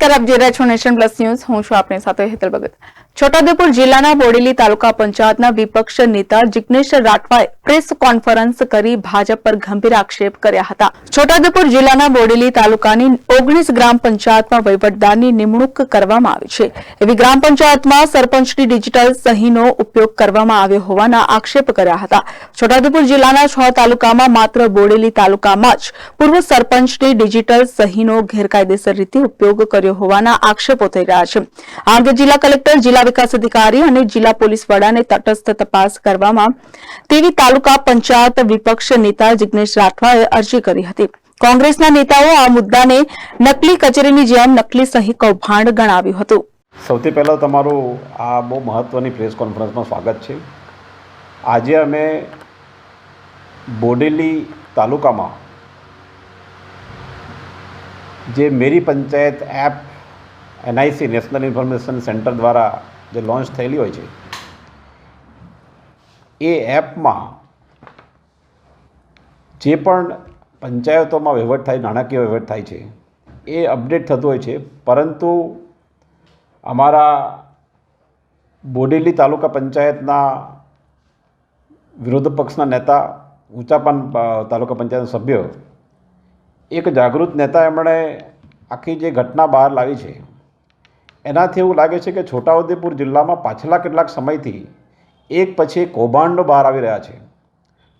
નમસ્કાર, આપ જોઈ રહ્યા છો નેશન પ્લસ ન્યૂઝ. હું છું આપની સાથે હેતલ ભગત. છોટાઉદેપુર જિલ્લાના બોડેલી તાલુકા પંચાયતના વિપક્ષ નેતા જિગ્નેશ રાઠવાએ પ્રેસ કોન્ફરન્સ કરી ભાજપ પર ગંભીર આક્ષેપ કર્યા હતા. છોટાઉદેપુર જિલ્લાના બોડેલી તાલુકાની ઓગણીસ ગ્રામ પંચાયતમાં વહીવટદારની નિમણૂક કરવામાં આવી છે. એવી ગ્રામ પંચાયતમાં સરપંચની ડિજિટલ સહીનો ઉપયોગ કરવામાં આવ્યો હોવાના આક્ષેપ કર્યા હતા. છોટાઉદેપુર જિલ્લાના છ તાલુકામાં માત્ર બોડેલી તાલુકામાં જ પૂર્વ સરપંચની ડિજિટલ સહીનો ગેરકાયદેસર રીતે ઉપયોગ કર્યો હોવાના આક્ષેપો થઈ રહ્યા છે. આ અંગે જિલ્લા કલેક્ટર, જિલ્લા વિકાસ અધિકારી અને જિલ્લા પોલીસ વડાને તટસ્થ તપાસ કરવામાં તેવી તાલુકા પંચાયત વિપક્ષ નેતા જિજ્ઞેશ રાઠવાએ અરજી કરી હતી. કોંગ્રેસના નેતાઓ આ મુદ્દાને નકલી કચેરીની જેમ નકલી સહી કૌભાંડ ગણાવ્યું હતું. સૌથી પહેલાં તમારું આ બહુ મહત્ત્વની પ્રેસ કોન્ફરન્સમાં સ્વાગત છે. આજે અમે બોડેલી તાલુકામાં જે Meri Panchayat app NIC, national information centre દ્વારા જે લોન્ચ થયેલી હોય છે, એ એપમાં જે પણ પંચાયતોમાં વહીવટ થાય, નાણાકીય વહીવટ થાય છે, એ અપડેટ થતું હોય છે. પરંતુ અમારા બોડેલી તાલુકા પંચાયતના વિરોધ પક્ષના નેતા, ઊંચાપાન પણ તાલુકા પંચાયતના સભ્ય એક જાગૃત નેતા એમણે આખી જે ઘટના બહાર લાવી છે, એનાથી એવું લાગે છે કે છોટાઉદેપુર જિલ્લામાં પાછલા કેટલાક સમયથી એક પછી એક કૌભાંડો બહાર આવી રહ્યા છે.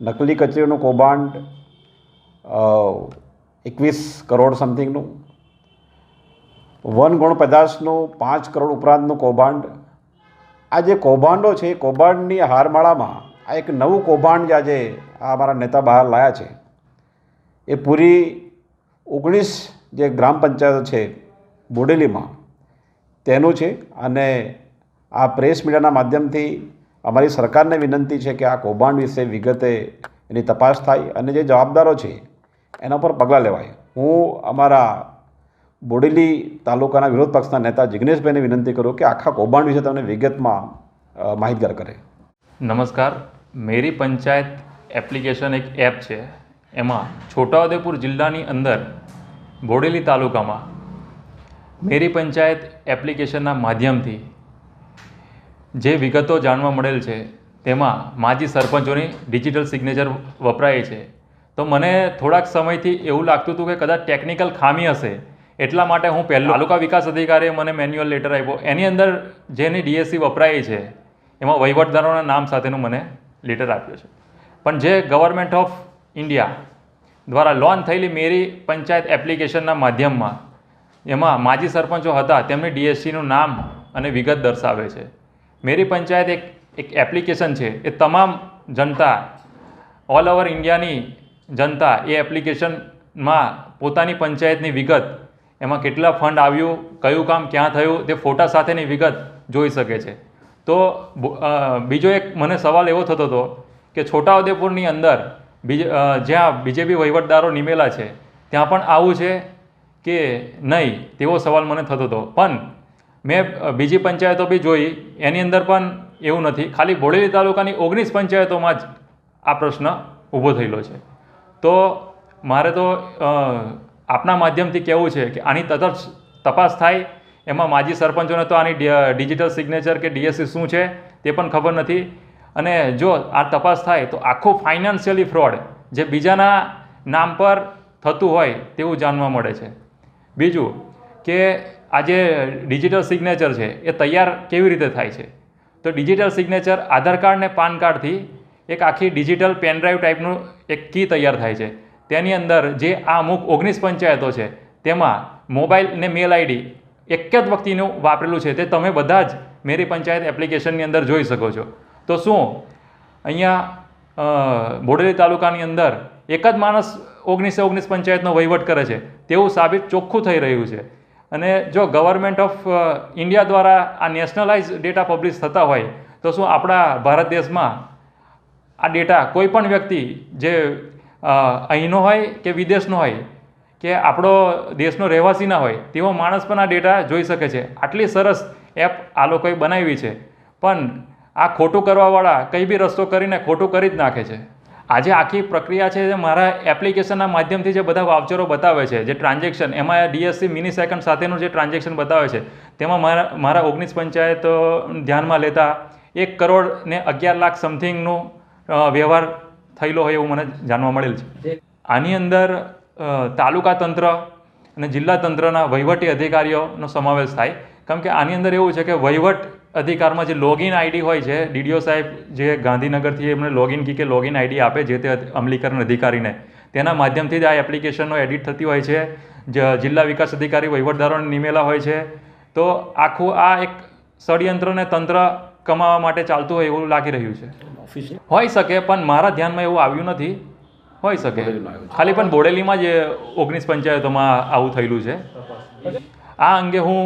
નકલી કચેરીનું કૌભાંડ એકવીસ કરોડ સમથિંગનું, વન ગુણ પદાર્થનું પાંચ કરોડ ઉપરાંતનું કૌભાંડ. આ જે કૌભાંડો છે, એ કૌભાંડની હારમાળામાં આ એક નવું કૌભાંડ આજે આ અમારા નેતા બહાર લાયા છે. એ પૂરી ઓગણીસ જે ગ્રામ પંચાયતો છે બોડેલીમાં, તેનું છે અને આ પ્રેસ મીડિયાના માધ્યમથી અમારી સરકારને વિનંતી છે કે આ કૌભાંડ વિશે વિગતે એની તપાસ થાય અને જે જવાબદારો છે એના પર પગલાં લેવાય. હું અમારા બોડેલી તાલુકાના વિરોધ પક્ષના નેતા જિગ્નેશભાઈને વિનંતી કરું કે આખા કૌભાંડ વિશે તમને વિગતમાં માહિતગાર કરે. નમસ્કાર. મેરી પંચાયત એપ્લિકેશન એક એપ છે. એમાં છોટાઉદેપુર જિલ્લાની અંદર બોડેલી તાલુકામાં મેરી પંચાયત એપ્લિકેશનના માધ્યમથી જે વિગતો જાણવા મળેલ છે, તેમાં માજી સરપંચોની ડિજિટલ સિગ્નેચર વપરાય છે. તો મને થોડાક સમયથી એવું લાગતું હતું કે કદાચ ટેકનિકલ ખામી હશે, એટલા માટે હું પહેલું, તાલુકા વિકાસ અધિકારીએ મને મેન્યુઅલ લેટર આપ્યો. એની અંદર જેની ડીએસસી વપરાય છે, એમાં વહીવટદારોના નામ સાથેનું મને લેટર આપ્યો છે. પણ જે ગવર્મેન્ટ ઓફ ઇન્ડિયા દ્વારા લોન થયેલી મેરી પંચાયત એપ્લિકેશનના માધ્યમમાં. એમાં માજી સરપંચો હતા, તેમની ડીએસસીનું નામ અને વિગત દર્શાવે છે. મેરી પંચાયત એક એક એપ્લિકેશન છે. એ તમામ જનતા, ઓલ ઓવર ઇન્ડિયાની જનતા એ એપ્લિકેશનમાં પોતાની પંચાયતની વિગત, એમાં કેટલા ફંડ આવ્યું, કયું કામ ક્યાં થયું, તે ફોટા સાથેની વિગત જોઈ શકે છે. તો બીજો એક મને સવાલ એવો થતો હતો કે છોટાઉદેપુરની અંદર બીજ જ્યાં બીજેપી વહીવટદારો નિમેલા છે, ત્યાં પણ આવું છે કે નહીં, તેવો સવાલ મને થતો હતો. પણ મેં બીજી પંચાયતો બી જોઈ, એની અંદર પણ એવું નથી. ખાલી બોડેલી તાલુકાની ઓગણીસ પંચાયતોમાં જ આ પ્રશ્ન ઊભો થયેલો છે. તો મારે તો આપના માધ્યમથી કહેવું છે કે આની તટસ્થ તપાસ થાય. એમાં માજી સરપંચોને તો આની ડિજિટલ સિગ્નેચર કે ડીએસસી શું છે તે પણ ખબર નથી. અને જો આ તપાસ થાય તો આખું ફાઇનાન્શિયલી ફ્રોડ જે બીજાના નામ પર થતું હોય તેવું જાણવા મળે છે. બીજું કે આ જે ડિજિટલ સિગ્નેચર છે એ તૈયાર કેવી રીતે થાય છે? તો ડિજિટલ સિગ્નેચર આધાર કાર્ડ ને પાન કાર્ડથી એક આખી ડિજિટલ પેનડ્રાઈવ ટાઈપનું એક કી તૈયાર થાય છે. તેની અંદર જે આ અમુક ઓગણીસ પંચાયતો છે તેમાં મોબાઈલ ને મેલ આઈડી એક જ વ્યક્તિનું વાપરેલું છે તે તમે બધા જ મેરી પંચાયત એપ્લિકેશનની અંદર જોઈ શકો છો. તો શું? અહીંયા બોડેલી તાલુકાની અંદર એક જ માણસ ઓગણીસે ઓગણીસ પંચાયતનો વહીવટ કરે છે. તેવું સાબિત ચોખ્ખું થઈ રહ્યું છે. અને જો ગવર્મેન્ટ ઓફ ઇન્ડિયા દ્વારા આ નેશનલાઇઝ ડેટા પબ્લિશ થતા હોય, તો શું આપણા ભારત દેશમાં આ ડેટા કોઈ પણ વ્યક્તિ જે અહીંનો હોય કે વિદેશનો હોય, કે આપણો દેશનો રહેવાસી ના હોય, તેવો માણસ પણ આ ડેટા જોઈ શકે છે. આટલી સરસ એપ આ લોકોએ બનાવી છે. પણ આ ખોટું કરવાવાળા કંઈ બી રસ્તો કરીને ખોટું કરી જ નાખે છે. આજે આખી પ્રક્રિયા છે જે મારા એપ્લિકેશનના માધ્યમથી જે બધા વાવચરો બતાવે છે જે ટ્રાન્ઝેક્શન એમાં ડીએસસી મિની સેકન્ડ સાથેનું જે ટ્રાન્ઝેક્શન બતાવે છે તેમાં મારા મારા ઓગણીસ પંચાયત ધ્યાનમાં લેતા એક કરોડ ને અગિયાર લાખ સમથિંગનો વ્યવહાર થયેલો હોય એવું મને જાણવા મળેલ છે. આની અંદર તાલુકા તંત્ર અને જિલ્લા તંત્રના વહીવટી અધિકારીઓનો સમાવેશ થાય. કેમ કે આની અંદર એવું છે કે વહીવટ અધિકારમાં જે લોગિન આઈડી હોય છે ડીડીઓ સાહેબ જે ગાંધીનગરથી એમને લોગિન કી કે લોગિન આઈડી આપે જે તે અમલીકરણ અધિકારીને તેના માધ્યમથી જ આ એપ્લિકેશનો એડિટ થતી હોય છે. જિલ્લા વિકાસ અધિકારી વહીવટદારોને નિમેલા હોય છે. તો આખું આ એક ષડયંત્રને તંત્ર કમાવા માટે ચાલતું હોય એવું લાગી રહ્યું છે. હોઈ શકે પણ મારા ધ્યાનમાં એવું આવ્યું નથી. હોઈ શકે. ખાલી પણ બોડેલીમાં જ ઓગણીસ પંચાયતોમાં આવું થયેલું છે. આ અંગે હું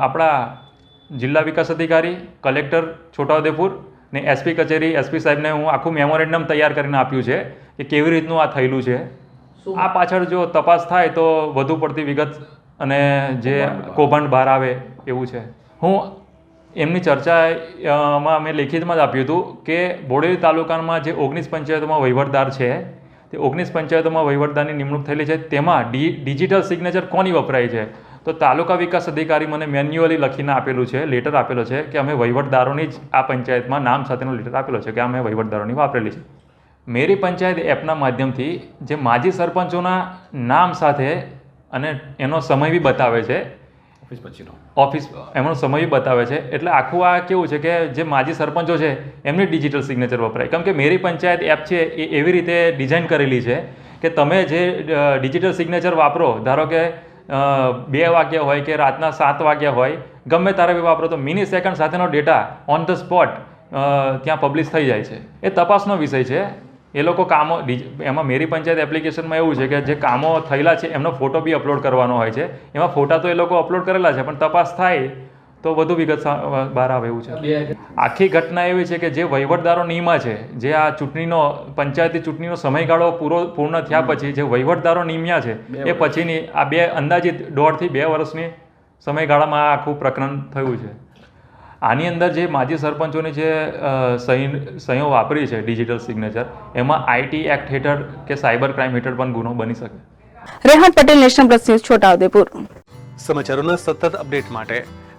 આપણા જિલ્લા વિકાસ અધિકારી કલેક્ટર છોટાઉદેપુર ને એસપી કચેરી એસપી સાહેબને હું આખું મેમોરેન્ડમ તૈયાર કરીને આપ્યું છે કે કેવી રીતનું આ થયેલું છે. આ પાછળ જો તપાસ થાય તો વધુ પડતી વિગત અને જે કૌભાંડ બહાર આવે એવું છે. હું એમની ચર્ચામાં મેં લેખિતમાં જ આપ્યું હતું કે બોડેલી તાલુકામાં જે ઓગણીસ પંચાયતોમાં વહીવટદાર છે તે ઓગણીસ પંચાયતોમાં વહીવટદારની નિમણૂક થયેલી છે તેમાં ડી ડિજિટલ સિગ્નેચર કોની વપરાય છે? તો તાલુકા વિકાસ અધિકારી મને મેન્યુઅલી લખીને આપેલું છે લેટર આપેલો છે કે અમે વહીવટદારોની જ આ પંચાયતમાં નામ સાથેનો લેટર આપેલો છે કે અમે વહીવટદારોની વાપરેલી છે. મેરી પંચાયત એપના માધ્યમથી જે માજી સરપંચોના નામ સાથે અને એનો સમય બી બતાવે છે ઓફિસ પછીનો ઓફિસ એમનો સમય બી બતાવે છે એટલે આખું આ કેવું છે કે જે માજી સરપંચો છે એમની ડિજિટલ સિગ્નેચર વપરાય. કેમ કે મેરી પંચાયત એપ છે એ એવી રીતે ડિઝાઇન કરેલી છે કે તમે જે ડિજિટલ સિગ્નેચર વાપરો ધારો કે બે વાગ્યા હોય કે રાતના સાત વાગ્યા હોય, ગમે તારે વાપરો તો મિની સેકન્ડ સાથેનો ડેટા ઓન ધ સ્પોટ ત્યાં પબ્લિશ થઈ જાય છે. એ તપાસનો વિષય છે. એ લોકો કામો એમાં મેરી પંચાયત એપ્લિકેશનમાં એવું છે કે જે કામો થયેલા છે, એમનો ફોટો બી અપલોડ કરવાનો હોય છે. એમાં ફોટા તો એ લોકો અપલોડ કરેલા છે, પણ તપાસ થાય તો વધુ વિગત બહાર આવે એવું છે. આખી ઘટના એવી છે કે જે વહીવટદારો નિયમા છે જે આ ચૂંટણીનો પંચાયતી ચૂંટણીનો સમયગાળો પૂરો પૂર્ણ થયા પછી જે વહીવટદારો નિમ્યા છે એ પછીની આ બે અંદાજિત દોઢથી બે વર્ષની સમયગાળામાં આ આખું પ્રકરણ થયું છે. આની અંદર જે માજી સરપંચોની જે સહી સહીઓ વાપરી છે ડિજિટલ સિગ્નેચર એમાં આઈટી એક્ટ હેઠળ કે સાયબર ક્રાઇમ હેઠળ પણ ગુનો બની શકે. Rehan Patel national plus news Chhotaudepur. સમાચારોના સતત અપડેટ માટે